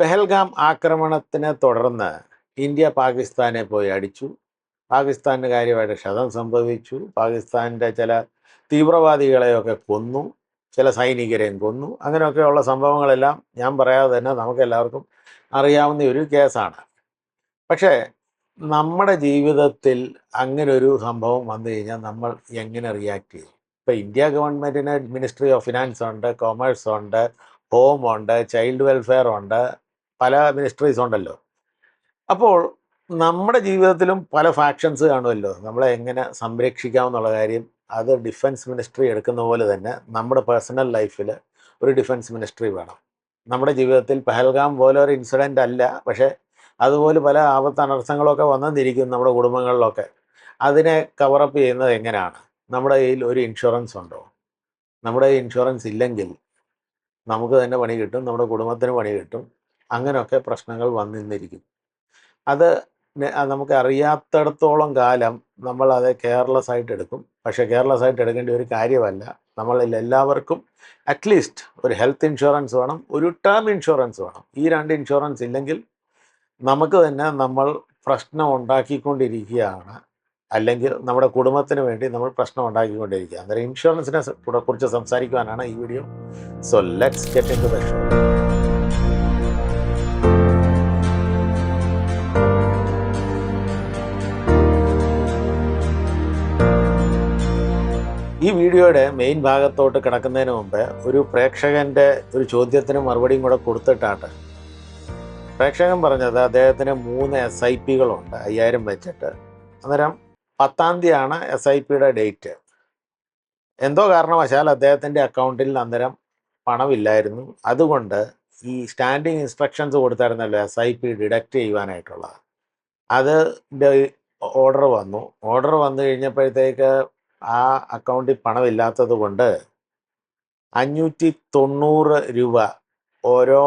പെഹൽഗാം ആക്രമണത്തിനെ തുടർന്ന് ഇന്ത്യ പാകിസ്ഥാനെ പോയി അടിച്ചു. പാകിസ്ഥാന് കാര്യമായിട്ട് ക്ഷതം സംഭവിച്ചു. പാകിസ്ഥാന്റെ ചില തീവ്രവാദികളെയൊക്കെ കൊന്നു. ചില സൈനികരെയും കൊന്നു. അങ്ങനെയൊക്കെയുള്ള സംഭവങ്ങളെല്ലാം ഞാൻ പറയാതെ തന്നെ നമുക്കെല്ലാവർക്കും അറിയാവുന്ന ഒരു കേസാണ്. പക്ഷേ നമ്മുടെ ജീവിതത്തിൽ അങ്ങനെ ഒരു സംഭവം വന്നു കഴിഞ്ഞാൽ നമ്മൾ എങ്ങനെ റിയാക്ട് ചെയ്യും? ഇപ്പോൾ ഇന്ത്യ ഗവൺമെന്റിന് മിനിസ്ട്രി ഓഫ് ഫിനാൻസ് ഉണ്ട് കൊമേഴ്സ് ഉണ്ട് ഹോം ഉണ്ട് ചൈൽഡ് വെൽഫെയർ ഉണ്ട് പല മിനിസ്ട്രീസ് ഉണ്ടല്ലോ. അപ്പോൾ നമ്മുടെ ജീവിതത്തിലും പല ഫാക്ഷൻസ് കാണുമല്ലോ. നമ്മളെ എങ്ങനെ സംരക്ഷിക്കാമെന്നുള്ള കാര്യം അത് ഡിഫൻസ് മിനിസ്ട്രി എടുക്കുന്ന പോലെ തന്നെ നമ്മുടെ പേഴ്സണൽ ലൈഫിൽ ഒരു ഡിഫൻസ് മിനിസ്ട്രി വേണം. നമ്മുടെ ജീവിതത്തിൽ പഹൽഗാം പോലെ ഒരു ഇൻസിഡന്റ് അല്ല പക്ഷേ അതുപോലെ പല ആപത്ത് അനർത്ഥങ്ങളൊക്കെ വന്നെന്നിരിക്കും നമ്മുടെ കുടുംബങ്ങളിലൊക്കെ. അതിനെ കവറപ്പ് ചെയ്യുന്നത് എങ്ങനെയാണ്? നമ്മുടെ കയ്യിൽ ഒരു ഇൻഷുറൻസ് ഉണ്ടോ? നമ്മുടെ ഇൻഷുറൻസ് ഇല്ലെങ്കിൽ നമുക്ക് തന്നെ പണി കിട്ടും നമ്മുടെ കുടുംബത്തിന് പണി കിട്ടും. അങ്ങനെയൊക്കെ പ്രശ്നങ്ങൾ വന്നിരുന്നിരിക്കും അത് നമുക്ക് അറിയാത്തടത്തോളം കാലം നമ്മൾ അത് കെയർലെസ് ആയിട്ട് എടുക്കും. പക്ഷേ കെയർലെസ് ആയിട്ട് എടുക്കേണ്ട ഒരു കാര്യമല്ല. നമ്മളിൽ എല്ലാവർക്കും അറ്റ്ലീസ്റ്റ് ഒരു ഹെൽത്ത് ഇൻഷുറൻസ് വേണം ഒരു ടേം ഇൻഷുറൻസ് വേണം. ഈ രണ്ട് ഇൻഷുറൻസ് ഇല്ലെങ്കിൽ നമുക്ക് തന്നെ നമ്മൾ പ്രശ്നം ഉണ്ടാക്കിക്കൊണ്ടിരിക്കുകയാണ്. അല്ലെങ്കിൽ നമ്മുടെ കുടുംബത്തിന് വേണ്ടി നമ്മൾ പ്രശ്നം ഉണ്ടാക്കിക്കൊണ്ടിരിക്കുക അന്നേരം ഇൻഷുറൻസിനെ കുറിച്ച് സംസാരിക്കുവാനാണ് ഈ video so let's get into the show ഈ വീഡിയോയുടെ മെയിൻ ഭാഗത്തോട്ട് കിടക്കുന്നതിന് മുമ്പ് ഒരു പ്രേക്ഷകന്റെ ഒരു ചോദ്യത്തിന് മറുപടിയും കൂടെ കൊടുത്തിട്ടാണ്. പ്രേക്ഷകൻ പറഞ്ഞത് അദ്ദേഹത്തിന് മൂന്ന് എസ് ഐ പികളുണ്ട് അയ്യായിരം വെച്ചിട്ട്. അന്നേരം പത്താം തീയതിയാണ് എസ് ഐ പിയുടെ ഡേറ്റ് എന്തോ കാരണവശാൽ അദ്ദേഹത്തിന്റെ അക്കൗണ്ടിൽ അന്നേരം പണമില്ലായിരുന്നു. അതുകൊണ്ട് ഈ സ്റ്റാൻഡിങ് ഇൻസ്ട്രക്ഷൻസ് കൊടുത്തായിരുന്നല്ലോ എസ് ഐ പി ഡിഡക്റ്റ് ചെയ്യുവാനായിട്ടുള്ളത്. അത് ഓർഡർ വന്നു. ഓർഡർ വന്നു കഴിഞ്ഞപ്പോഴത്തേക്ക് ആ അക്കൗണ്ടിൽ പണമില്ലാത്തത് കൊണ്ട് അഞ്ഞൂറ്റി തൊണ്ണൂറ് രൂപ ഓരോ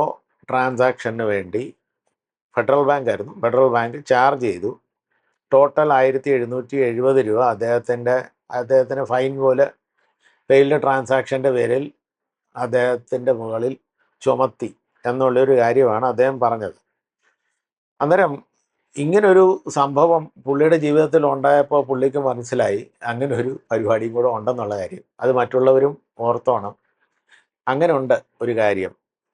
ട്രാൻസാക്ഷന് വേണ്ടി ഫെഡറൽ ബാങ്ക് ആയിരുന്നു ഫെഡറൽ ബാങ്ക് ചാർജ് ചെയ്തു. ടോട്ടൽ ആയിരത്തി എഴുന്നൂറ്റി എഴുപത് രൂപ അദ്ദേഹത്തിന്റെ അദ്ദേഹത്തിന് ഫൈൻ പോലെ ഫെയിൽഡ് ട്രാൻസാക്ഷന്റെ പേരിൽ അദ്ദേഹത്തിന്റെ മുകളിൽ ചുമത്തി എന്നുള്ളൊരു കാര്യമാണ് അദ്ദേഹം പറഞ്ഞത്. അന്നേരം ഇങ്ങനൊരു സംഭവം പുള്ളിയുടെ ജീവിതത്തിൽ ഉണ്ടായപ്പോൾ പുള്ളിക്ക് മനസ്സിലായി. അങ്ങനെ ഒരു പരിപാടിയും കൂടെ ഉണ്ടെന്നുള്ള കാര്യം. അത് മറ്റുള്ളവരും ഓർത്തോണം. അങ്ങനെ ഉണ്ട് ഒരു കാര്യം.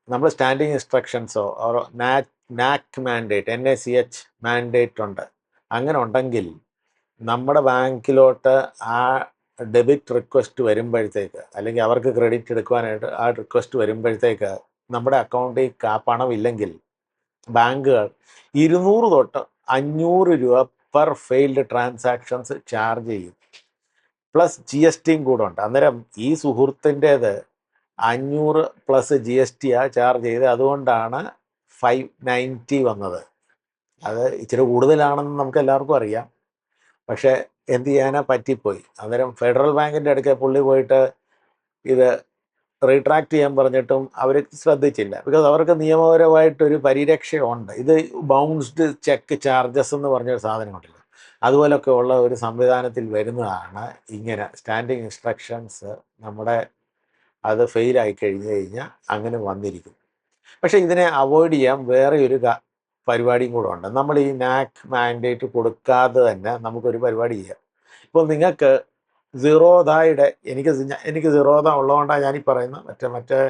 നമ്മൾ standing ഇൻസ്ട്രക്ഷൻസോ or NACH NACH mandate N A C H mandate ഉണ്ട് അങ്ങനെ ഉണ്ടെങ്കിൽ നമ്മുടെ ബാങ്കിലോട്ട് ആ ഡെബിറ്റ് റിക്വസ്റ്റ് വരുമ്പോഴത്തേക്ക് അല്ലെങ്കിൽ അവർക്ക് ക്രെഡിറ്റ് എടുക്കുവാനായിട്ട് ആ റിക്വസ്റ്റ് വരുമ്പോഴത്തേക്ക് നമ്മുടെ അക്കൗണ്ടിൽ ആ ഇല്ലെങ്കിൽ ബാങ്കുകൾ ഇരുന്നൂറ് തൊട്ട് അഞ്ഞൂറ് രൂപ പെർ ഫെയിൽഡ് ട്രാൻസാക്ഷൻസ് ചാർജ് ചെയ്യും. പ്ലസ് ജി എസ് ടിയും കൂടെ ഉണ്ട്. അന്നേരം ഈ സുഹൃത്തിന്റേത് അഞ്ഞൂറ് പ്ലസ് ജി എസ് ടി ആ ചാർജ് ചെയ്ത് അതുകൊണ്ടാണ് ഫൈവ് നയന്റി വന്നത്. അത് ഇച്ചിരി കൂടുതലാണെന്ന് നമുക്ക് എല്ലാവർക്കും അറിയാം. പക്ഷേ എന്ത് ചെയ്യാനാ? പറ്റിപ്പോയി. അന്നേരം ഫെഡറൽ ബാങ്കിന്റെ അടുക്കെ പുള്ളി പോയിട്ട് ഇത് റീട്രാക്ട് ചെയ്യാൻ പറഞ്ഞിട്ടും അവർ ശ്രദ്ധിച്ചില്ല. ബിക്കോസ് അവർക്ക് നിയമപരമായിട്ടൊരു പരിരക്ഷയുണ്ട്. ഇത് ബൗൺസ്ഡ് ചെക്ക് ചാർജസ് എന്ന് പറഞ്ഞൊരു സാധനമുണ്ടല്ലോ. അതുപോലൊക്കെ ഉള്ള ഒരു സംവിധാനത്തിൽ വരുന്നതാണ് ഇങ്ങനെ സ്റ്റാൻഡിങ് ഇൻസ്ട്രക്ഷൻസ് നമ്മുടെ അത് ഫെയിലായി കഴിഞ്ഞു കഴിഞ്ഞാൽ അങ്ങനെ വന്നിരിക്കും പക്ഷേ ഇതിനെ അവോയ്ഡ് ചെയ്യാൻ വേറെ ഒരു പരിപാടിയും കൂടെ ഉണ്ട്. നമ്മൾ ഈ നാക്ക് മാൻഡേറ്റ് കൊടുക്കാതെ തന്നെ നമുക്കൊരു പരിപാടി ചെയ്യാം. ഇപ്പോൾ നിങ്ങൾക്ക് സീറോദായുടെ എനിക്ക് എനിക്ക് സീറോദ ഉള്ളതുകൊണ്ടാണ് ഞാനീ പറയുന്നത് മറ്റേ മറ്റേ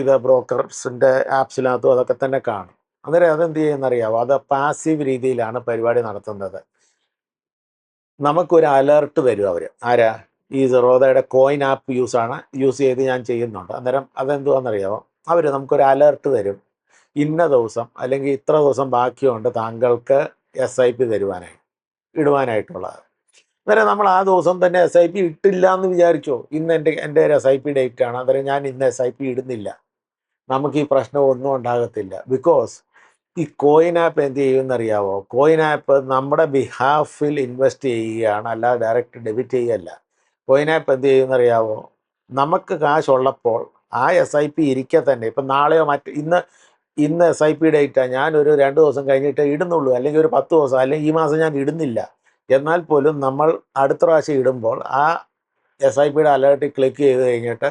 ഇത് ബ്രോക്കർസിന്റെ ആപ്സിനകത്തും അതൊക്കെ തന്നെ കാണും. അന്നേരം അതെന്ത് ചെയ്യുന്നറിയാവോ? അത് പാസീവ് രീതിയിലാണ് പരിപാടി നടത്തുന്നത്. നമുക്കൊരു അലേർട്ട് തരും അവർ ആരാ? ഈ സിറോദയുടെ കോയിൻ ആപ്പ് യൂസാണ് യൂസ് ചെയ്ത് ഞാൻ ചെയ്യുന്നുണ്ട്. അന്നേരം അതെന്തുവാണെന്നറിയാമോ അവർ നമുക്കൊരു അലേർട്ട് തരും. ഇന്ന ദിവസം അല്ലെങ്കിൽ ഇത്ര ദിവസം ബാക്കിയുണ്ട് താങ്കൾക്ക് എസ് ഐ പി തരുവാനായി ഇടുവാനായിട്ടുള്ളത്. അന്നേരം നമ്മൾ ആ ദിവസം തന്നെ എസ് ഐ പി ഇട്ടില്ല എന്ന് വിചാരിച്ചോ? ഇന്ന് എന്റെ എന്റെ എസ് ഐ പി ഡേറ്റ് ആണ്. അന്നേരം ഞാൻ ഇന്ന് എസ് ഐ പി ഇടുന്നില്ല. നമുക്ക് ഈ പ്രശ്നം ഒന്നും ഉണ്ടാകത്തില്ല. ബിക്കോസ് ഈ കോയിൻ ആപ്പ് എന്ത് ചെയ്യുമെന്നറിയാവോ? കോയിൻ ആപ്പ് നമ്മുടെ ബിഹാഫിൽ ഇൻവെസ്റ്റ് ചെയ്യുകയാണ്. അല്ലാതെ ഡയറക്റ്റ് ഡെബിറ്റ് ചെയ്യുകയല്ല കോയിൻ ആപ്പ് എന്ത് ചെയ്യുമെന്നറിയാവോ? നമുക്ക് കാശുള്ളപ്പോൾ ആ എസ് ഐ പി ഇരിക്കെ തന്നെ. ഇപ്പം നാളെയോ മറ്റ് ഇന്ന് ഇന്ന് എസ് ഐ പി ഡേറ്റാണ് ഞാനൊരു രണ്ട് ദിവസം കഴിഞ്ഞിട്ട് ഇടുന്നുള്ളൂ. അല്ലെങ്കിൽ ഒരു പത്ത് ദിവസം അല്ലെങ്കിൽ ഈ മാസം ഞാൻ ഇടുന്നില്ല. എന്നാൽ പോലും നമ്മൾ അടുത്ത പ്രാവശ്യം ഇടുമ്പോൾ ആ എസ് ഐ പിയുടെ അലേർട്ടിൽ ക്ലിക്ക് ചെയ്ത് കഴിഞ്ഞിട്ട്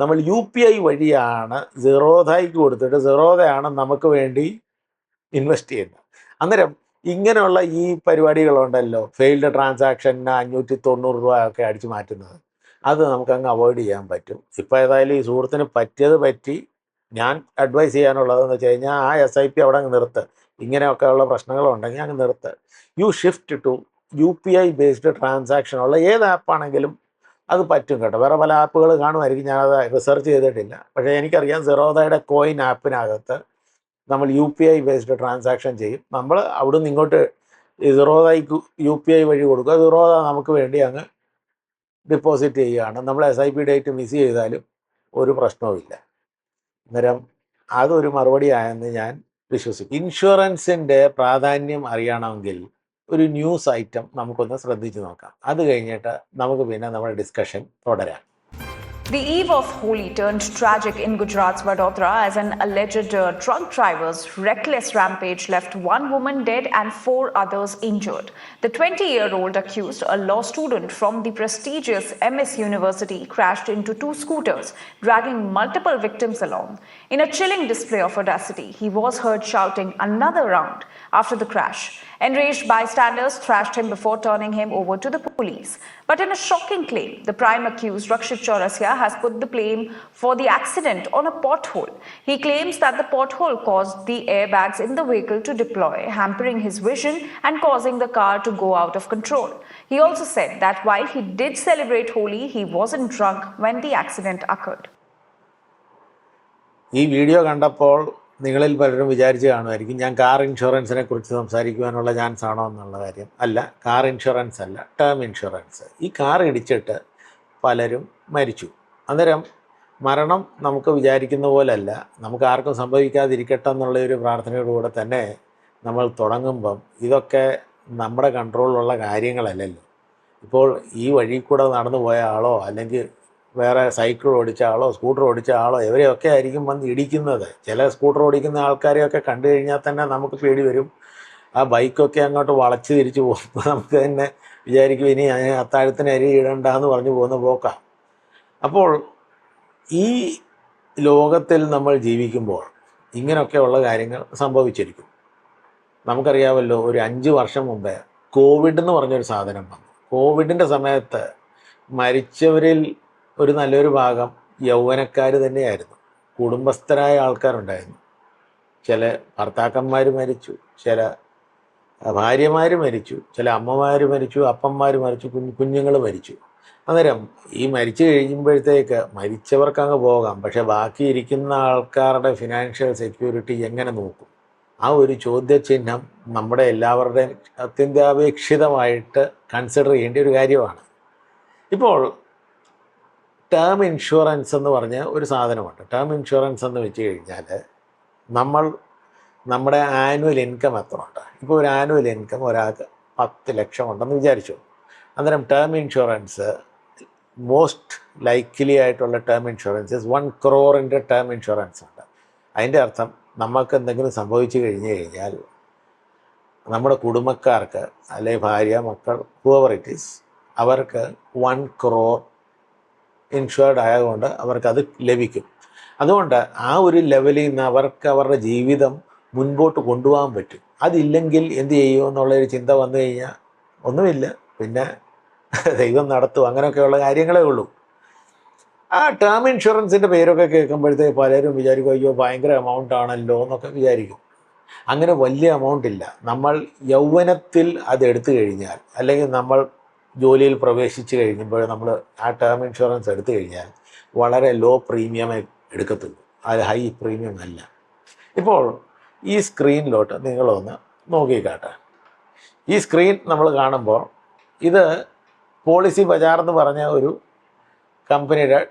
നമ്മൾ യു പി ഐ വഴിയാണ് സീറോദായിക്ക് കൊടുത്തിട്ട് സീറോദയാണ് നമുക്ക് വേണ്ടി ഇൻവെസ്റ്റ് ചെയ്യുന്നത്. അന്നേരം ഇങ്ങനെയുള്ള ഈ പരിപാടികളുണ്ടല്ലോ ഫെയിൽഡ് ട്രാൻസാക്ഷന് അഞ്ഞൂറ്റി തൊണ്ണൂറ് രൂപ ഒക്കെ അടിച്ചു മാറ്റുന്നത്. അത് നമുക്ക് അങ്ങ് അവോയ്ഡ് ചെയ്യാൻ പറ്റും. ഇപ്പോൾ ഏതായാലും ഈ സുഹൃത്തിന് പറ്റിയത് പറ്റി ഞാൻ അഡ്വൈസ് ചെയ്യാനുള്ളതെന്ന് വെച്ച് കഴിഞ്ഞാൽ ആ എസ് ഐ പി അവിടെ അങ്ങ് നിർത്ത്. ഇങ്ങനെയൊക്കെ ഉള്ള പ്രശ്നങ്ങളുണ്ടെങ്കിൽ അങ്ങ് നിർത്ത്. You shift to U P I based transaction ഉള്ള ഏത് ആപ്പാണെങ്കിലും അത് പറ്റും കേട്ടോ. വേറെ പല ആപ്പുകൾ കാണുമായിരിക്കും. ഞാനത് റിസർച്ച് ചെയ്തിട്ടില്ല. പക്ഷേ എനിക്കറിയാം സെറോദയുടെ കോയിൻ ആപ്പിനകത്ത് നമ്മൾ U P I based transaction ചെയ്യും. നമ്മൾ അവിടുന്ന് ഇങ്ങോട്ട് സെറോദയ്ക്ക് സിറോദയ്ക്ക് യു പി ഐ വഴി കൊടുക്കുക. സെറോദ നമുക്ക് വേണ്ടി അങ്ങ് ഡിപ്പോസിറ്റ് ചെയ്യുകയാണ്. നമ്മൾ S I P date miss ചെയ്താലും ഒരു പ്രശ്നവുമില്ല അന്നേരം അതൊരു മറുപടി ആയെന്ന് ഞാൻ വിശ്വസിക്കും ഇൻഷുറൻസിന്റെ പ്രാധാന്യം അറിയണമെങ്കിൽ ഒരു ന്യൂസ് ഐറ്റം നമുക്കൊന്ന് ശ്രദ്ധിച്ച് നോക്കാം അത് കഴിഞ്ഞിട്ട് നമുക്ക് പിന്നെ നമ്മുടെ ഡിസ്കഷൻ തുടരാം The eve of Holi turned tragic in Gujarat's Vadodara as an alleged uh, drunk driver's reckless rampage left one woman dead and four others injured. The 20 year old accused, a law student from the prestigious MS University, crashed into two scooters, dragging multiple victims along. In a chilling display of audacity, he was heard shouting another round after the crash. Enraged bystanders thrashed him before turning him over to the police. But in a shocking claim, the prime accused, Rakshit Chaurasia, has put the blame for the accident on a pothole. He claims that the pothole caused the airbags in the vehicle to deploy, hampering his vision and causing the car to go out of control. He also said that while he did celebrate Holi, he wasn't drunk when the accident occurred. ഈ video കണ്ടപ്പോൾ നിങ്ങളിൽ പലരും വിചാരിച്ച് കാണുമായിരിക്കും ഞാൻ car ഇൻഷുറൻസിനെ കുറിച്ച് സംസാരിക്കുവാനുള്ള chance ആണോ എന്നുള്ള കാര്യം. അല്ല കാർ ഇൻഷുറൻസ് അല്ല ടേം ഇൻഷുറൻസ് ഈ കാർ ഇടിച്ചിട്ട് പലരും മരിച്ചു. അന്നേരം മരണം നമുക്ക് വിചാരിക്കുന്ന പോലല്ല. നമുക്ക് ആർക്കും സംഭവിക്കാതിരിക്കട്ടെ എന്നുള്ള ഒരു പ്രാർത്ഥനയോടുകൂടെ തന്നെ നമ്മൾ തുടങ്ങുമ്പം ഇതൊക്കെ നമ്മുടെ കൺട്രോളിലുള്ള കാര്യങ്ങളല്ലല്ലോ. ഇപ്പോൾ ഈ വഴി കൂടെ നടന്നു പോയ ആളോ അല്ലെങ്കിൽ വേറെ സൈക്കിൾ ഓടിച്ച ആളോ സ്കൂട്ടർ ഓടിച്ച ആളോ ഇവരെയൊക്കെ ആയിരിക്കും വന്ന് ഇടിക്കുന്നത്. ചില സ്കൂട്ടർ ഓടിക്കുന്ന ആൾക്കാരെയൊക്കെ കണ്ടു കഴിഞ്ഞാൽ തന്നെ നമുക്ക് പേടി വരും. ആ ബൈക്കൊക്കെ അങ്ങോട്ട് വളച്ച് തിരിച്ചു പോകുമ്പോൾ നമുക്ക് തന്നെ വിചാരിക്കും ഇനി അത്താഴത്തിന് അരി ഇടണ്ട എന്ന് പറഞ്ഞു പോകുന്ന പോക്കാം. അപ്പോൾ ഈ ലോകത്തിൽ നമ്മൾ ജീവിക്കുമ്പോൾ ഇങ്ങനെയൊക്കെയുള്ള കാര്യങ്ങൾ സംഭവിച്ചിരിക്കും. നമുക്കറിയാമല്ലോ ഒരു അഞ്ച് വർഷം മുമ്പേ കോവിഡ് എന്ന് പറഞ്ഞൊരു സാധനം വന്നു. കോവിഡിന്റെ സമയത്ത് മരിച്ചവരിൽ ഒരു നല്ലൊരു ഭാഗം യൗവനക്കാർ തന്നെയായിരുന്നു. കുടുംബസ്ഥരായ ആൾക്കാരുണ്ടായിരുന്നു. ചില ഭർത്താക്കന്മാർ മരിച്ചു ചില ഭാര്യമാർ മരിച്ചു ചില അമ്മമാർ മരിച്ചു അപ്പന്മാർ മരിച്ചു കുഞ്ഞു കുഞ്ഞുങ്ങൾ മരിച്ചു. അന്നേരം ഈ മരിച്ചു കഴിയുമ്പോഴത്തേക്ക് മരിച്ചവർക്ക് അങ്ങ് പോകാം. പക്ഷെ ബാക്കി ഇരിക്കുന്ന ആൾക്കാരുടെ ഫിനാൻഷ്യൽ സെക്യൂരിറ്റി എങ്ങനെ നോക്കും? ആ ഒരു ചോദ്യചിഹ്നം നമ്മുടെ എല്ലാവരുടെയും അത്യന്താപേക്ഷിതമായിട്ട് കൺസിഡർ ചെയ്യേണ്ട ഒരു കാര്യമാണ്. ഇപ്പോൾ ടേം ഇൻഷുറൻസ് എന്ന് പറഞ്ഞ ഒരു സാധനമുണ്ട്. ടേം ഇൻഷുറൻസ് എന്ന് വെച്ച് കഴിഞ്ഞാൽ നമ്മൾ നമ്മുടെ ആനുവൽ ഇൻകം എത്ര ഉണ്ട് ഇപ്പോൾ ഒരു ആനുവൽ ഇൻകം ഒരാൾക്ക് പത്ത് ലക്ഷം ഉണ്ടെന്ന് വിചാരിച്ചു. അന്നേരം ടേം ഇൻഷുറൻസ് മോസ്റ്റ് ലൈക്ലി ആയിട്ടുള്ള ടേം ഇൻഷുറൻസ് വൺ ക്രോറിന്റെ ടേം ഇൻഷുറൻസ് ഉണ്ട്. അതിന്റെ അർത്ഥം നമുക്ക് എന്തെങ്കിലും സംഭവിച്ചു കഴിഞ്ഞു കഴിഞ്ഞാൽ നമ്മുടെ കുടുംബക്കാർക്ക് അല്ലെങ്കിൽ ഭാര്യ മക്കൾ ഹൂവർ ഇറ്റ് ഈസ് അവർക്ക് വൺ ക്രോർ ഇൻഷുർഡ് ആയതുകൊണ്ട് അവർക്കത് ലഭിക്കും. അതുകൊണ്ട് ആ ഒരു ലെവലിൽ നിന്ന് അവർക്ക് അവരുടെ ജീവിതം മുൻപോട്ട് കൊണ്ടുപോകാൻ പറ്റും. അതില്ലെങ്കിൽ എന്ത് ചെയ്യും എന്നുള്ളൊരു ചിന്ത വന്നു കഴിഞ്ഞാൽ ഒന്നുമില്ല. പിന്നെ ദൈവം നടത്തും. അങ്ങനെയൊക്കെയുള്ള കാര്യങ്ങളേ ഉള്ളൂ. ആ ടേം ഇൻഷുറൻസിന്റെ പേരൊക്കെ കേൾക്കുമ്പോഴത്തേക്ക് പലരും വിചാരിക്കും അയ്യോ ഭയങ്കര എമൗണ്ട് ആണല്ലോ എന്നൊക്കെ വിചാരിക്കും. അങ്ങനെ വലിയ എമൗണ്ട് ഇല്ല. നമ്മൾ യൗവനത്തിൽ അത് എടുത്തു കഴിഞ്ഞാൽ അല്ലെങ്കിൽ നമ്മൾ ജോലിയിൽ പ്രവേശിച്ച് കഴിയുമ്പോൾ നമ്മൾ ആ ടേം ഇൻഷുറൻസ് എടുത്തു കഴിഞ്ഞാൽ വളരെ ലോ പ്രീമിയമേ എടുക്കത്തുള്ളൂ. അത് ഹൈ പ്രീമിയം അല്ല. ഇപ്പോൾ ഈ സ്ക്രീനിലോട്ട് നിങ്ങളൊന്ന് നോക്കിക്കാട്ടെ. ഈ സ്ക്രീൻ നമ്മൾ കാണുമ്പോൾ ഇത് പോളിസി ബജാർ എന്ന് പറഞ്ഞ ഒരു കമ്പനിയുടെ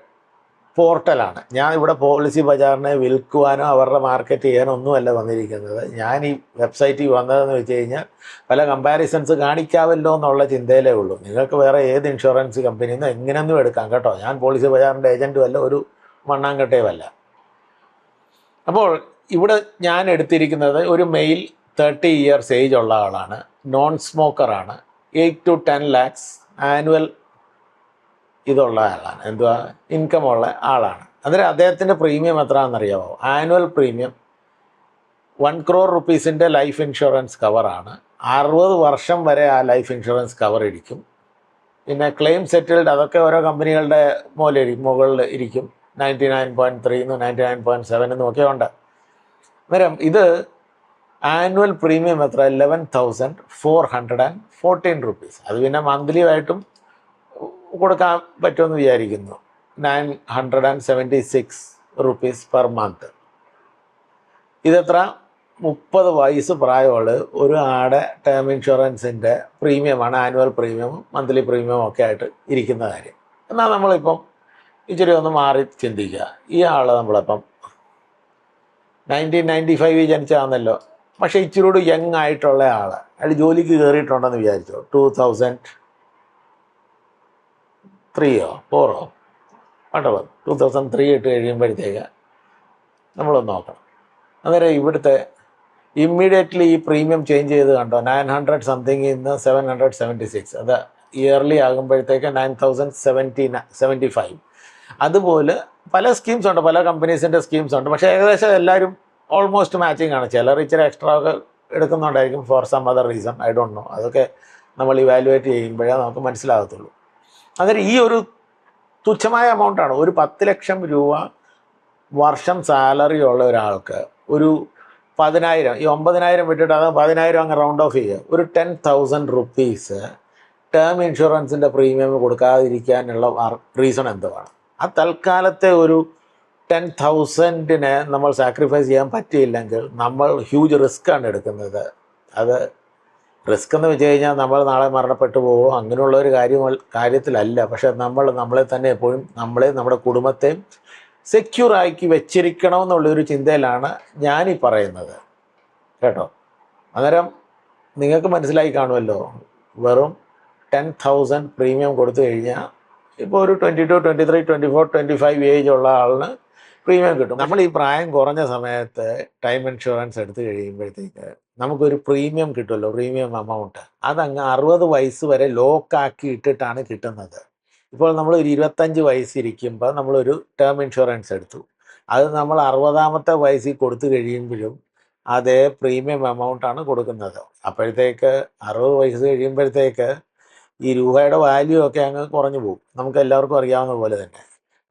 പോർട്ടലാണ്. ഞാൻ ഇവിടെ പോളിസി ബജാറിനെ വിൽക്കുവാനോ അവരുടെ മാർക്കറ്റ് ചെയ്യാനോ ഒന്നുമല്ല വന്നിരിക്കുന്നത്. ഞാൻ ഈ വെബ്സൈറ്റിൽ വന്നതെന്ന് വെച്ച് കഴിഞ്ഞാൽ പല കമ്പാരിസൺസ് കാണിക്കാമല്ലോ എന്നുള്ള ചിന്തയിലേ ഉള്ളൂ. നിങ്ങൾക്ക് വേറെ ഏത് ഇൻഷുറൻസ് കമ്പനിയിൽ നിന്ന് എങ്ങനെയൊന്നും എടുക്കാം കേട്ടോ. ഞാൻ പോളിസി ബജാറിന്റെ ഏജന്റും അല്ല ഒരു മണ്ണാങ്കട്ടയുമല്ല അപ്പോൾ ഇവിടെ ഞാൻ എടുത്തിരിക്കുന്നത് ഒരു മെയിൽ തേർട്ടി ഇയേഴ്സ് ഏജ് ഉള്ള ആളാണ്. Non സ്മോക്കറാണ് eight to ten lakhs annual ഇതുള്ള ആളാണ്. എന്തുവാ? ഇൻകം ഉള്ള ആളാണ്. അന്നേരം അദ്ദേഹത്തിന്റെ പ്രീമിയം എത്രയാണെന്നറിയാമോ ആനുവൽ പ്രീമിയം വൺ ക്രോർ റുപ്പീസിന്റെ ലൈഫ് ഇൻഷുറൻസ് കവറാണ്. അറുപത് വർഷം വരെ ആ ലൈഫ് ഇൻഷുറൻസ് കവർ ഇരിക്കും. പിന്നെ ക്ലെയിം സെറ്റിൽഡ് അതൊക്കെ ഓരോ കമ്പനികളുടെ മുകളിൽ മുകളിൽ ഇരിക്കും. നയന്റി നയൻ പോയിന്റ് ത്രീ എന്നും നയന്റി നയൻ പോയിന്റ് സെവൻ എന്നും ഒക്കെ ഉണ്ട്. അന്നേരം ഇത് ആനുവൽ പ്രീമിയം എത്ര? Eleven thousand four hundred and fourteen rupees അത് പിന്നെ മന്ത്ലി ആയിട്ടും കൊടുക്കാൻ പറ്റുമെന്ന് വിചാരിക്കുന്നു. Nine hundred and seventy six rupees per month. ഇതെത്ര? മുപ്പത് വയസ്സ് പ്രായമുള്ള ഒരു ആടെ ടേം ഇൻഷുറൻസിന്റെ പ്രീമിയമാണ് ആനുവൽ പ്രീമിയവും മന്ത്ലി പ്രീമിയവും ഒക്കെ ആയിട്ട് ഇരിക്കുന്ന കാര്യം. എന്നാൽ നമ്മളിപ്പം ഇച്ചിരി ഒന്ന് മാറി ചിന്തിക്കുക. ഈ ആൾ നമ്മളിപ്പം നയന്റീൻ നയന്റി ഫൈവ് ജനിച്ചതാണെന്നല്ലോ പക്ഷേ ഇച്ചിരി കൂടി യങ് ആയിട്ടുള്ള ആൾ അയാൾ ജോലിക്ക് കയറിയിട്ടുണ്ടെന്ന് വിചാരിച്ചോ. ടൂ തൗസൻഡ് ത്രീയോ? ഫോറോ? വട്ടവർ ടു തൗസൻഡ് ത്രീ ഇട്ട് കഴിയുമ്പോഴത്തേക്ക് നമ്മളൊന്ന് നോക്കണം. അന്നേരം ഇവിടുത്തെ ഇമ്മീഡിയറ്റ്ലി ഈ പ്രീമിയം ചേഞ്ച് ചെയ്ത് കണ്ടോ? നയൻ ഹൺഡ്രഡ് സംതിങ് ഇന്ന് സെവൻ ഹൺഡ്രഡ് സെവന്റി സിക്സ്. അത് ഇയർലി ആകുമ്പോഴത്തേക്ക് nine thousand seventy seventy five. അതുപോലെ പല സ്കീംസ് ഉണ്ട്. പല കമ്പനീസിന്റെ സ്കീംസ് ഉണ്ട്. പക്ഷേ ഏകദേശം എല്ലാവരും ഓൾമോസ്റ്റ് മാച്ചിങ് ആണ്. ചിലർ ഇച്ചിരി എക്സ്ട്രാ ഒക്കെ എടുക്കുന്നുണ്ടായിരിക്കും for some other reason. I don't know. അതൊക്കെ നമ്മൾ ഇവാലുവേറ്റ് ചെയ്യുമ്പോഴേ നമുക്ക് മനസ്സിലാകത്തുള്ളൂ. അന്നേരം ഈ ഒരു തുച്ഛമായ എമൗണ്ടാണ് ഒരു പത്ത് ലക്ഷം രൂപ വർഷം സാലറി ഉള്ള ഒരാൾക്ക് ഒരു പതിനായിരം ഈ ഒമ്പതിനായിരം വിട്ടിട്ട് അത് പതിനായിരം അങ്ങ് റൗണ്ട് ഓഫ് ചെയ്യുക. ഒരു ടെൻ തൗസൻഡ് റുപ്പീസ് ടേം ഇൻഷുറൻസിന്റെ പ്രീമിയം കൊടുക്കാതിരിക്കാനുള്ള റീസൺ എന്തുവാണ്? ആ തൽക്കാലത്തെ ഒരു ടെൻ തൗസൻഡിനെ നമ്മൾ സാക്രിഫൈസ് ചെയ്യാൻ പറ്റിയില്ലെങ്കിൽ നമ്മൾ ഹ്യൂജ് റിസ്ക് ആണ് എടുക്കുന്നത്. അത് റിസ്ക് എന്ന് വെച്ച് കഴിഞ്ഞാൽ നമ്മൾ നാളെ മരണപ്പെട്ടു പോകുമോ അങ്ങനെയുള്ള ഒരു കാര്യം കാര്യത്തിലല്ല. പക്ഷെ നമ്മൾ നമ്മളെ തന്നെ എപ്പോഴും നമ്മളെ നമ്മുടെ കുടുംബത്തെ സെക്യൂർ ആക്കി വെച്ചിരിക്കണമെന്നുള്ളൊരു ചിന്തയിലാണ് ഞാനീ പറയുന്നത്. കേട്ടോ? അന്നേരം നിങ്ങൾക്ക് മനസ്സിലായി കാണുമല്ലോ. വെറും ടെൻ തൗസൻഡ് പ്രീമിയം കൊടുത്തു കഴിഞ്ഞാൽ ഇപ്പോൾ ഒരു twenty two twenty three twenty four twenty five age ഉള്ള ആളിന് പ്രീമിയം കിട്ടും. നമ്മൾ ഈ പ്രായം കുറഞ്ഞ സമയത്ത് ടൈം ഇൻഷുറൻസ് എടുത്തു കഴിയുമ്പോഴത്തേക്ക് നമുക്കൊരു പ്രീമിയം കിട്ടുമല്ലോ പ്രീമിയം എമൗണ്ട് അതങ്ങ് അറുപത് വയസ്സ് വരെ ലോക്കാക്കി ഇട്ടിട്ടാണ് കിട്ടുന്നത്. ഇപ്പോൾ നമ്മൾ ഒരു ഇരുപത്തഞ്ച് വയസ്സിരിക്കുമ്പോൾ നമ്മളൊരു ടേം ഇൻഷുറൻസ് എടുത്തു. അത് നമ്മൾ അറുപതാമത്തെ വയസ്സിൽ കൊടുത്തു കഴിയുമ്പോഴും അതേ പ്രീമിയം എമൗണ്ടാണ് കൊടുക്കുന്നത്. അപ്പോഴത്തേക്ക് അറുപത് വയസ്സ് കഴിയുമ്പോഴത്തേക്ക് ഈ രൂപയുടെ വാല്യൂ ഒക്കെ അങ്ങ് കുറഞ്ഞു പോകും. നമുക്ക് എല്ലാവർക്കും അറിയാവുന്ന പോലെ തന്നെ.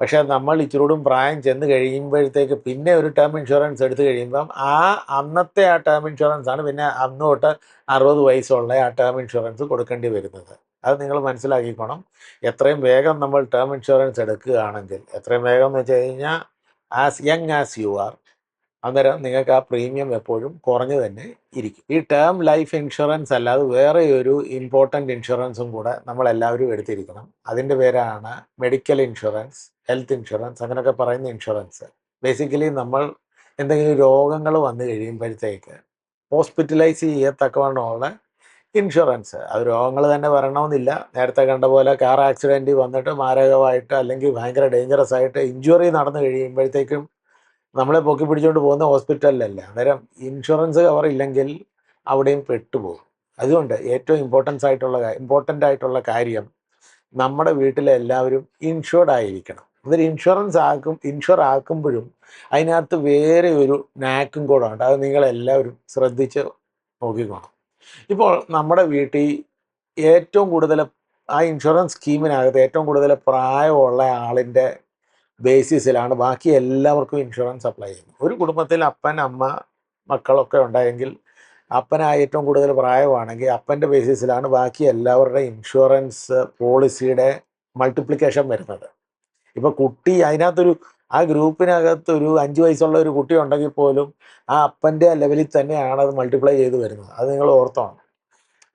പക്ഷേ നമ്മൾ ഇച്ചിരൂടും പ്രായം ചെന്ന് കഴിയുമ്പോഴത്തേക്ക് പിന്നെ ഒരു ടേം ഇൻഷുറൻസ് എടുത്തു കഴിയുമ്പം ആ അന്നത്തെ ആ ടേം ഇൻഷുറൻസ് ആണ് പിന്നെ അന്നോട്ട് അറുപത് വയസ്സുള്ള ആ ടേം ഇൻഷുറൻസ് കൊടുക്കേണ്ടി വരുന്നത്. അത് നിങ്ങൾ മനസ്സിലാക്കിക്കോണം. എത്രയും വേഗം നമ്മൾ ടേം ഇൻഷുറൻസ് എടുക്കുകയാണെങ്കിൽ എത്രയും വേഗം എന്ന് വെച്ച് കഴിഞ്ഞാൽ as young as you are അന്നേരം നിങ്ങൾക്ക് ആ പ്രീമിയം എപ്പോഴും കുറഞ്ഞു തന്നെ ഇരിക്കും. ഈ ടേം ലൈഫ് ഇൻഷുറൻസ് അല്ലാതെ വേറെ ഒരു ഇമ്പോർട്ടന്റ് ഇൻഷുറൻസും കൂടെ നമ്മൾ എല്ലാവരും എടുത്തിരിക്കണം. അതിന്റെ പേരാണ് മെഡിക്കൽ ഇൻഷുറൻസ് ഹെൽത്ത് ഇൻഷുറൻസ് അങ്ങനെയൊക്കെ പറയുന്ന ഇൻഷുറൻസ് ബേസിക്കലി നമ്മൾ എന്തെങ്കിലും രോഗങ്ങൾ വന്നു കഴിയുമ്പോഴത്തേക്ക് ഹോസ്പിറ്റലൈസ് ചെയ്യത്തക്കവണ്ണമുള്ള ഇൻഷുറൻസ് അത് രോഗങ്ങൾ തന്നെ വരണമെന്നില്ല. നേരത്തെ കണ്ട പോലെ കാർ ആക്സിഡന്റ് വന്നിട്ട് മാരകമായിട്ട് അല്ലെങ്കിൽ ഭയങ്കര ഡേഞ്ചറസ് ആയിട്ട് ഇഞ്ചുറി നടന്നു കഴിയുമ്പോഴത്തേക്കും നമ്മളെ പൊക്കി പിടിച്ചുകൊണ്ട് പോകുന്ന ഹോസ്പിറ്റലിലല്ല അന്നേരം ഇൻഷുറൻസ് കവർ ഇല്ലെങ്കിൽ അവിടെയും പെട്ടുപോകും. അതുകൊണ്ട് ഏറ്റവും ഇമ്പോർട്ടൻസ് ആയിട്ടുള്ള ഇമ്പോർട്ടന്റ് ആയിട്ടുള്ള കാര്യം നമ്മുടെ വീട്ടിലെ എല്ലാവരും ഇൻഷുർഡ് ആയിരിക്കണം. അതൊരു ഇൻഷുറൻസ് ആക്കും ഇൻഷുർ ആക്കുമ്പോഴും അതിനകത്ത് വേറെ ഒരു നാക്കും കൂടെ ഉണ്ട്. അത് നിങ്ങളെല്ലാവരും ശ്രദ്ധിച്ച് നോക്കിക്കോണം. ഇപ്പോൾ നമ്മുടെ വീട്ടിൽ ഏറ്റവും കൂടുതൽ ആ ഇൻഷുറൻസ് സ്കീമിനകത്ത് ഏറ്റവും കൂടുതൽ പ്രായമുള്ള ആളിന്റെ ബേസിസിലാണ് ബാക്കി എല്ലാവർക്കും ഇൻഷുറൻസ് അപ്ലൈ ചെയ്യുന്നത്. ഒരു കുടുംബത്തിൽ അപ്പൻ അമ്മ മക്കളൊക്കെ ഉണ്ടായെങ്കിൽ അപ്പനാ ഏറ്റവും കൂടുതൽ പ്രായമാണെങ്കിൽ അപ്പന്റെ ബേസിസിലാണ് ബാക്കി എല്ലാവരുടെയും ഇൻഷുറൻസ് പോളിസിയുടെ മൾട്ടിപ്ലിക്കേഷൻ വരുന്നത്. ഇപ്പോൾ കുട്ടി അതിനകത്തൊരു ആ ഗ്രൂപ്പിനകത്ത് ഒരു അഞ്ച് വയസ്സുള്ള ഒരു കുട്ടി ഉണ്ടെങ്കിൽ പോലും ആ അപ്പന്റെ ലെവലിൽ തന്നെയാണ് അത് മൾട്ടിപ്ലൈ ചെയ്ത് വരുന്നത്. അത് നിങ്ങൾ ഓർത്തോണം.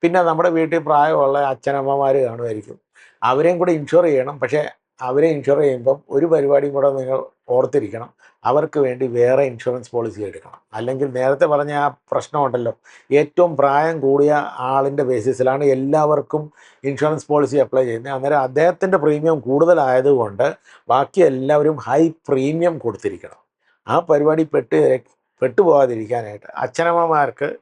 പിന്നെ നമ്മുടെ വീട്ടിൽ പ്രായമുള്ള അച്ഛനമ്മമാർ കാണുമായിരിക്കും. അവരെയും കൂടെ ഇൻഷുർ ചെയ്യണം. പക്ഷേ അവരെ ഇൻഷുർ ചെയ്യുമ്പം ഒരു പരിപാടിയും കൂടെ നിങ്ങൾ ഓർത്തിരിക്കണം. അവർക്ക് വേണ്ടി വേറെ ഇൻഷുറൻസ് പോളിസി എടുക്കണം. അല്ലെങ്കിൽ നേരത്തെ പറഞ്ഞ ആ പ്രശ്നമുണ്ടല്ലോ. ഏറ്റവും പ്രായം കൂടിയ ആളിന്റെ ബേസിസിലാണ് എല്ലാവർക്കും ഇൻഷുറൻസ് പോളിസി അപ്ലൈ ചെയ്യുന്നത്. അന്നേരം അദ്ദേഹത്തിന്റെ പ്രീമിയം കൂടുതലായതുകൊണ്ട് ബാക്കി എല്ലാവരും ഹൈ പ്രീമിയം കൊടുത്തിരിക്കണം. ആ പരിപാടി പെട്ട് പെട്ടുപോകാതിരിക്കാനായിട്ട് അച്ഛനമ്മമാർക്ക്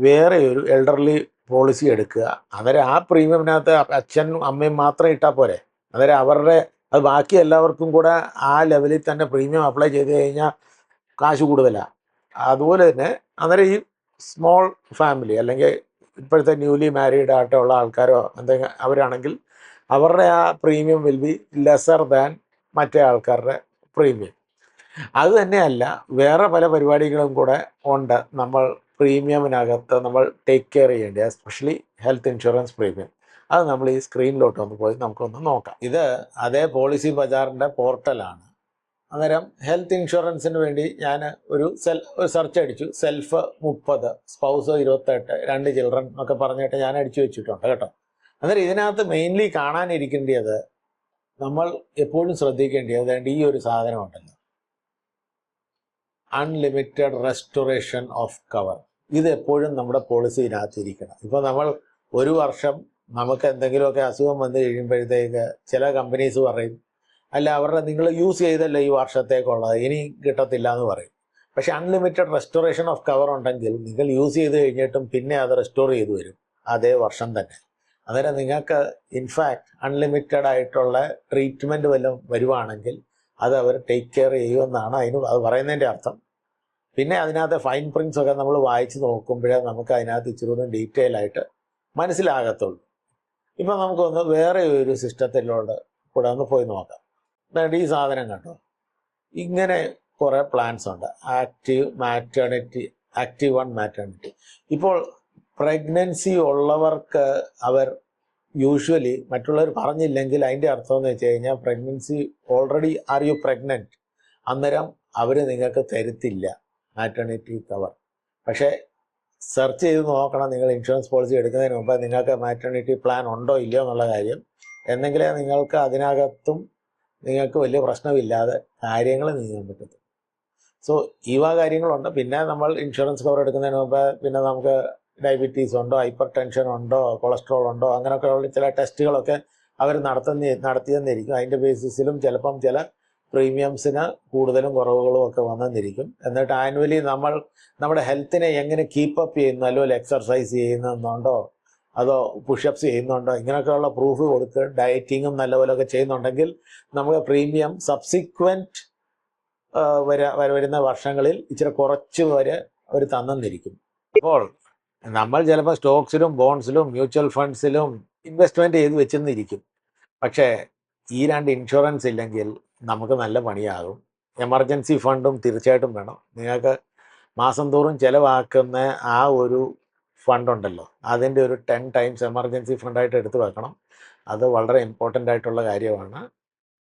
വേറെ ഒരു എൽഡർലി പോളിസി എടുക്കുക. അന്നേരം ആ പ്രീമിയമിനകത്ത് അച്ഛനും അമ്മയും മാത്രം ഇട്ടാൽ പോരെ. അന്നേരം അവരുടെ അത് ബാക്കി എല്ലാവർക്കും കൂടെ ആ ലെവലിൽ തന്നെ പ്രീമിയം അപ്ലൈ ചെയ്ത് കഴിഞ്ഞാൽ കാശ് കൂടുതലാണ് അതുപോലെ തന്നെ അന്നേരം ഈ സ്മോൾ ഫാമിലി അല്ലെങ്കിൽ ഇപ്പോഴത്തെ ന്യൂലി മാരീഡ് ആയിട്ടുള്ള ആൾക്കാരോ എന്തെങ്കിലും അവരാണെങ്കിൽ അവരുടെ ആ premium will be lesser than മറ്റേ ആൾക്കാരുടെ പ്രീമിയം. അത് തന്നെയല്ല വേറെ പല പരിപാടികളും കൂടെ ഉണ്ട്. നമ്മൾ പ്രീമിയമിനകത്ത് നമ്മൾ ടേക്ക് കെയർ ചെയ്യേണ്ടത് എസ്പെഷ്യലി ഹെൽത്ത് ഇൻഷുറൻസ് പ്രീമിയം അത് നമ്മൾ ഈ സ്ക്രീനിലോട്ട് ഒന്ന് പോയി നമുക്കൊന്ന് നോക്കാം. ഇത് അതേ പോളിസി ബജാറിന്റെ പോർട്ടലാണ് അന്നേരം ഹെൽത്ത് ഇൻഷുറൻസിന് വേണ്ടി ഞാൻ ഒരു സെൽ ഒരു സെർച്ച് അടിച്ചു. സെൽഫ് മുപ്പത് സ്പൗസ് ഇരുപത്തെട്ട് രണ്ട് ചിൽഡ്രൻ എന്നൊക്കെ പറഞ്ഞിട്ട് ഞാൻ അടിച്ചു വെച്ചിട്ടുണ്ട് കേട്ടോ. അന്നേരം ഇതിനകത്ത് മെയിൻലി കാണാനിരിക്കേണ്ടത് നമ്മൾ എപ്പോഴും ശ്രദ്ധിക്കേണ്ടത് അതുകൊണ്ട് ഈ ഒരു സാധനമുണ്ടല്ലോ അൺലിമിറ്റഡ് റെസ്റ്റോറേഷൻ ഓഫ് കവർ ഇത് എപ്പോഴും നമ്മുടെ പോളിസിയിനകത്ത് ഇരിക്കണം ഇപ്പോൾ നമ്മൾ ഒരു വർഷം നമുക്ക് എന്തെങ്കിലുമൊക്കെ അസുഖം വന്നു കഴിയുമ്പോഴത്തേക്ക് ചില കമ്പനീസ് പറയും അല്ല അവരുടെ നിങ്ങൾ യൂസ് ചെയ്തല്ലോ ഈ വർഷത്തേക്കുള്ളത്? ഇനി കിട്ടത്തില്ല എന്ന് പറയും. പക്ഷെ അൺലിമിറ്റഡ് റെസ്റ്റോറേഷൻ ഓഫ് കവർ ഉണ്ടെങ്കിൽ നിങ്ങൾ യൂസ് ചെയ്ത് കഴിഞ്ഞിട്ടും പിന്നെ അത് റെസ്റ്റോർ ചെയ്ത് വരും. അതേ വർഷം തന്നെ. അന്നേരം നിങ്ങൾക്ക് ഇൻഫാക്ട് അൺലിമിറ്റഡ് ആയിട്ടുള്ള ട്രീറ്റ്മെന്റ് വല്ലതും വരുവാണെങ്കിൽ അത് അവർ ടേക്ക് കെയർ ചെയ്യുമെന്നാണ് അതിന് അത് പറയുന്നതിന്റെ അർത്ഥം. പിന്നെ അതിനകത്ത് ഫൈൻ പ്രിൻസ് ഒക്കെ നമ്മൾ വായിച്ച് നോക്കുമ്പോഴേ നമുക്ക് അതിനകത്ത് ഇച്ചിരി കൂടെ ഡീറ്റെയിൽ ആയിട്ട് മനസ്സിലാകത്തുള്ളൂ. ഇപ്പം നമുക്കൊന്ന് വേറെ ഒരു സിസ്റ്റത്തിലോട്ട് കൂടെ ഒന്ന് പോയി നോക്കാം. അതായത് ഈ സാധനം കണ്ടോ? ഇങ്ങനെ കുറേ പ്ലാൻസ് ഉണ്ട്. Active maternity active one maternity ഇപ്പോൾ പ്രഗ്നൻസി ഉള്ളവർക്ക് അവർ യൂഷ്വലി മറ്റുള്ളവർ പറഞ്ഞില്ലെങ്കിൽ അതിന്റെ അർത്ഥം എന്ന് വെച്ച് കഴിഞ്ഞാൽ pregnancy already are you pregnant അന്നേരം അവർ നിങ്ങൾക്ക് തരുത്തില്ല. മാറ്റേണിറ്റി കവർ പക്ഷേ സെർച്ച് ചെയ്ത് നോക്കണം. നിങ്ങൾ ഇൻഷുറൻസ് പോളിസി എടുക്കുന്നതിന് മുമ്പ് നിങ്ങൾക്ക് മാറ്റേണിറ്റി പ്ലാൻ ഉണ്ടോ ഇല്ലയോ എന്നുള്ള കാര്യം. എന്നെങ്കിലേ നിങ്ങൾക്ക് അതിനകത്തും നിങ്ങൾക്ക് വലിയ പ്രശ്നമില്ലാതെ കാര്യങ്ങൾ നീങ്ങാൻ പറ്റത്തുള്ളൂ. സോ ഈ വക കാര്യങ്ങളുണ്ട്. പിന്നെ നമ്മൾ ഇൻഷുറൻസ് കവർ എടുക്കുന്നതിന് മുമ്പ് പിന്നെ നമുക്ക് ഡയബറ്റീസ് ഉണ്ടോ ഹൈപ്പർ ടെൻഷൻ ഉണ്ടോ കൊളസ്ട്രോൾ ഉണ്ടോ അങ്ങനെയൊക്കെയുള്ള ചില ടെസ്റ്റുകളൊക്കെ അവർ നടത്തുന്ന നടത്തിയെന്നിരിക്കും. അതിന്റെ ബേസിസിലും ചിലപ്പം ചില പ്രീമിയംസിന് കൂടുതലും കുറവുകളും ഒക്കെ വന്നെന്നിരിക്കും എന്നിട്ട് ആനുവലി നമ്മൾ നമ്മുടെ ഹെൽത്തിനെ എങ്ങനെ കീപ്പപ്പ് ചെയ്യുന്നു? അല്ലെങ്കിൽ എക്സർസൈസ് ചെയ്യുന്നുണ്ടോ? അതോ പുഷപ്സ് ചെയ്യുന്നുണ്ടോ? ഇങ്ങനെയൊക്കെയുള്ള പ്രൂഫ് കൊടുത്ത് ഡയറ്റിങ്ങും നല്ലപോലെയൊക്കെ ചെയ്യുന്നുണ്ടെങ്കിൽ നമുക്ക് പ്രീമിയം സബ്സിക്വന്റ് വര വര- വരുന്ന വർഷങ്ങളിൽ ഇച്ചിരി കുറച്ച് വരെ അവർ തന്നിരിക്കും. അപ്പോൾ നമ്മൾ ചിലപ്പോൾ സ്റ്റോക്സിലും ബോൺസിലും മ്യൂച്വൽ ഫണ്ട്സിലും ഇൻവെസ്റ്റ്മെന്റ് ചെയ്ത് വെച്ചെന്നിരിക്കും പക്ഷേ ഈ രണ്ട് ഇൻഷുറൻസ് ഇല്ലെങ്കിൽ നമുക്ക് നല്ല പണിയാകും. എമർജൻസി ഫണ്ടും തീർച്ചയായിട്ടും വേണം. നിങ്ങൾക്ക് മാസം തോറും ചിലവാക്കുന്ന ആ ഒരു ഫണ്ടുണ്ടല്ലോ അതിന്റെ ഒരു ടെൻ ടൈംസ് എമർജൻസി ഫണ്ടായിട്ട് എടുത്തു വെക്കണം. അത് വളരെ ഇമ്പോർട്ടന്റ് ആയിട്ടുള്ള കാര്യമാണ്.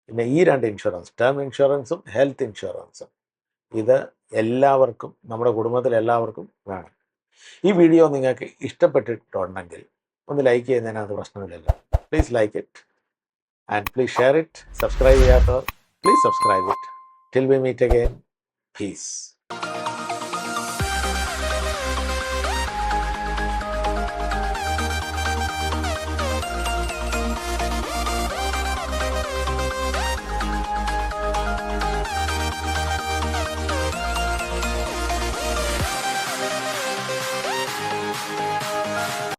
പിന്നെ ഈ രണ്ട് ഇൻഷുറൻസ് ടേം ഇൻഷുറൻസും ഹെൽത്ത് ഇൻഷുറൻസും ഇത് എല്ലാവർക്കും നമ്മുടെ കുടുംബത്തിൽ എല്ലാവർക്കും വേണം. ഈ വീഡിയോ നിങ്ങൾക്ക് ഇഷ്ടപ്പെട്ടിട്ടുണ്ടെങ്കിൽ ഒന്ന് ലൈക്ക് ചെയ്യുന്നതിനകത്ത് പ്രശ്നമില്ലല്ലോ. Please like it and please share it subscribe ചെയ്യാത്തവർ Please subscribe it. Till we meet again, peace.